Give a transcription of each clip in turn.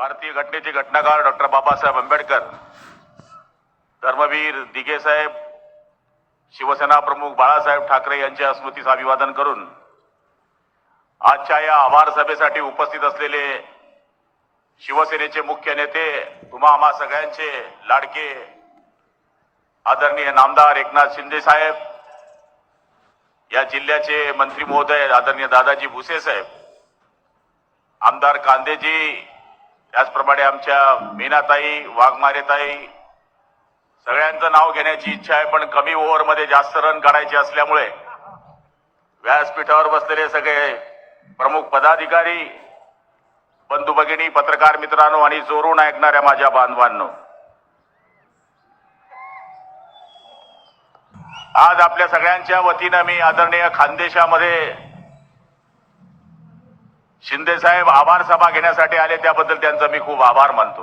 भारतीय घटनेचे घटनाकार डॉक्टर बाबासाहेब आंबेडकर धर्मवीर दिघे साहेब शिवसेना प्रमुख बाळासाहेब ठाकरे यांच्या स्मृतीस अभिवादन करून आजच्या या आभार सभेसाठी उपस्थित असलेले शिवसेनेचे मुख्य नेते तुम्हा आम्हा सगळ्यांचे लाडके आदरणीय नामदार एकनाथ शिंदे साहेब या जिल्ह्याचे मंत्री महोदय आदरणीय दादाजी भुसे साहेब आमदार कांदेजी त्याचप्रमाणे आमच्या मीनाताई वाघमारेताई सगळ्यांचं नाव घेण्याची इच्छा आहे पण कमी ओव्हरमध्ये जास्त रन काढायचे असल्यामुळे व्यासपीठावर बसलेले सगळे प्रमुख पदाधिकारी बंधू भगिनी पत्रकार मित्रांनो आणि जोरून ऐकणाऱ्या माझ्या बांधवांनो. आज आपल्या सगळ्यांच्या वतीनं मी आदरणीय खानदेशामध्ये शिंदे साहेब आभार सभा घेण्यासाठी आले त्याबद्दल त्यांचा मी खूप आभार मानतो.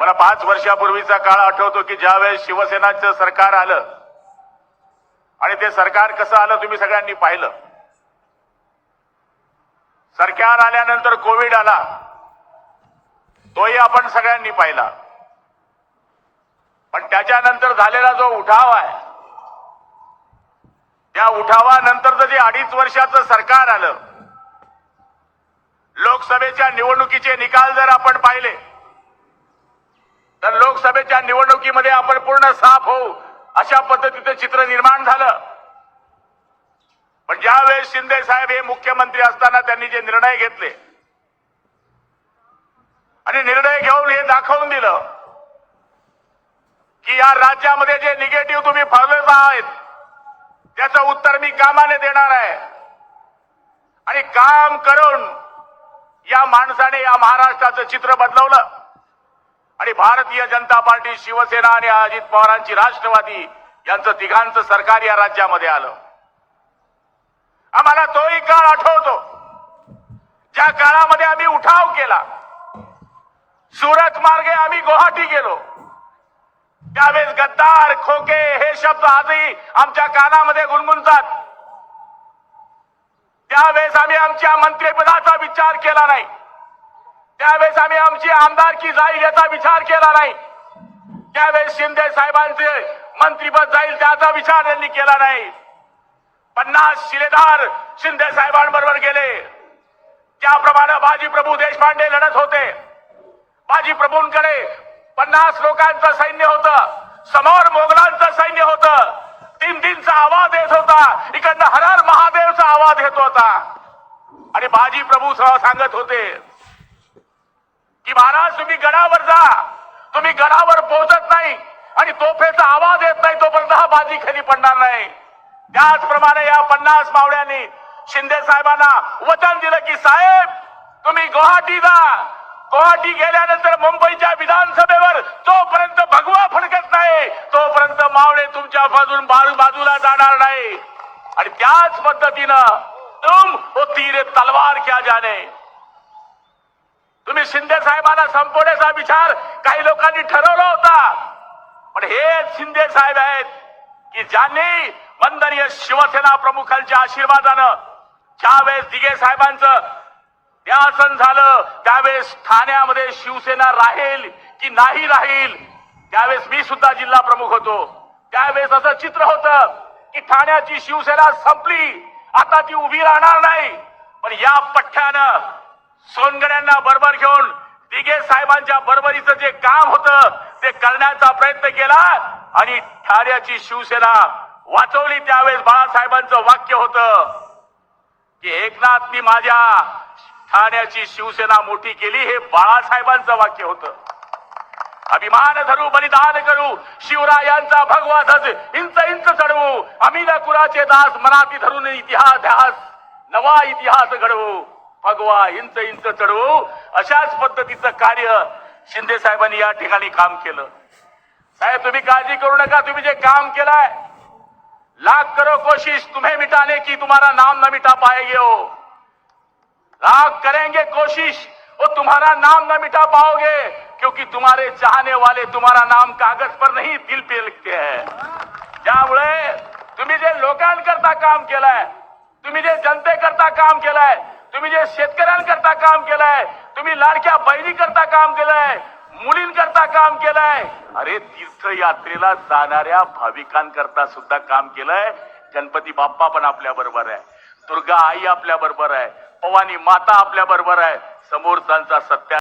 मला पाच वर्षापूर्वीचा काळ आठवतो की ज्यावेळेस शिवसेनाचं सरकार आलं आणि ते सरकार कसं आलं तुम्ही सगळ्यांनी पाहिलं. सरकार आल्यानंतर कोविड आला तोही आपण सगळ्यांनी पाहिला. पण त्याच्यानंतर झालेला जो उठाव आहे त्या उठावानंतर जे अडीच वर्षाचं सरकार आलं लोकसभेच्या निवडणुकीचे निकाल जर आपण पाहिले तर लोकसभेच्या निवडणुकीमध्ये आपण पूर्ण साफ होऊ अशा पद्धतीचं चित्र निर्माण झालं. पण ज्यावेळेस शिंदे साहेब हे मुख्यमंत्री असताना त्यांनी जे निर्णय घेतले आणि निर्णय घेऊन हे दाखवून दिलं की या राज्यामध्ये जे निगेटिव्ह तुम्ही फळवत आहात त्याचं उत्तर मी कामाने देणार आहे. आणि काम करून या माणसाने या महाराष्ट्राचं चित्र बदलवलं. आणि भारतीय जनता पार्टी शिवसेना आणि अजित पवारांची राष्ट्रवादी यांचं तिघांचं सरकार या राज्यामध्ये आलं. आम्हाला तोही काळ आठवतो. ज्या काळामध्ये आम्ही उठाव केला सुरत मार्गे आम्ही गुवाहाटी गेलो. त्यावेळेस गद्दार खोके हे शब्द आजही आमच्या कानामध्ये गुणगुणतात. त्यावेळेस आम्ही आमच्या मंत्रिपदाचा विचार केला नाही. त्यावेळेस आम्ही आमची आमदारकी जाईल याचा विचार केला नाही. त्यावेळेस शिंदे साहेबांचे मंत्रीपद जाईल त्याचा विचार त्यांनी केला नाही. पन्नास शिलेदार शिंदे साहेबांबरोबर गेले. त्याप्रमाणे बाजी प्रभू देशपांडे लढत होते. बाजी प्रभूंकडे पन्नास लोकांचं सैन्य होतं. समोर मोगलांचं सैन्य होतं. तीन तीनचा आवाज येत होता. इकडनं हर महादेवचा आवाज येत होता. आणि बाजी प्रभू सह सांगत होते की महाराज तुम्ही गडावर जा. तुम्ही गडावर पोहोचत नाही. आणि तोफेचा आवाज येत नाही. तोपर्यंत हा बाजी खाली पडणार नाही. त्याचप्रमाणे या पन्नास मावळ्यांनी शिंदे साहेबांना वचन दिलं की साहेब तुम्ही गुवाहाटी जा. गुवाहाटी गेल्यानंतर मुंबईच्या विधानसभेवर जोपर्यंत भगवा फडकत नाही तोपर्यंत मावळे तुमच्या बाजून बाजू- बाजूला जाणार नाही. आणि त्याच पद्धतीनं तुम वो तीरे तलवार क्या जाने. तुम्ही शिंदे साहेबांना संपवण्याचा विचार काही लोकांनी ठरवला होता. पण हे शिंदे साहेब आहेत की ज्यांनी वंदनीय शिवसेना प्रमुखांच्या आशीर्वादानं ज्यावेळेस दिघे साहेबांचं त्यासन झालं त्यावेळेस ठाण्यामध्ये शिवसेना राहील की नाही राहील त्यावेळेस मी सुद्धा जिल्हा प्रमुख होतो. त्यावेळेस असं चित्र होतं की ठाण्याची शिवसेना संपली आता ती उभी राहणार नाही. पण या पठ्ठ्यानं सोनगड्यांना बरोबर घेऊन दिघे साहेबांच्या बरोबरीचं जे काम होतं ते करण्याचा प्रयत्न केला आणि ठाण्याची शिवसेना वाचवली. त्यावेळेस बाळासाहेबांचं वाक्य होतं की एकनाथ मी माझ्या ठाण्याची शिवसेना मोठी केली हे बाळासाहेबांचं वाक्य होतं. अभिमान धरू बलिदान करू शिवरायांचा भगवा ध्वज इंच इंच चढवू आम्ही कुराचे दास मनाती धरून इतिहास ध्यास नवा इतिहास घडवू भगवा इंच इंच चढवू अशाच पद्धतीचं कार्य शिंदे साहेबांनी या ठिकाणी काम केलं. साहेब तुम्ही काळजी करू नका तुम्ही जे काम केलंय लाख करो कोशिश तुम्हें मिटाने की तुम्हारा नाम न मिटा पाएंगे हो लाख करेंगे कोशिश वो तुम्हारा नाम न मिटा पाओगे क्योंकि तुम्हारे चाहने वाले तुम्हारा नाम कागज पर नहीं दिल पे लिखते हैं। त्यामुळे तुम्ही जे लोकांकरता काम केलंय तुम्ही तुम्ही जे जनतेकरता काम केलंय तुम्ही जे शेतकऱ्यांकरता काम केलंय तुम्ही लाडक्या बहिणीकरता काम केलंय मुलींकरता काम केलंय अरे तीर्थयात्रेला जाणाऱ्या भाविकांकरता सुद्धा काम केलंय गणपती बाप्पा पण आपल्या बरोबर आहे दुर्गा आई आपल्या बरोबर आहे भवानी माता आपल्या बरोबर आहे. समोरचा सत्या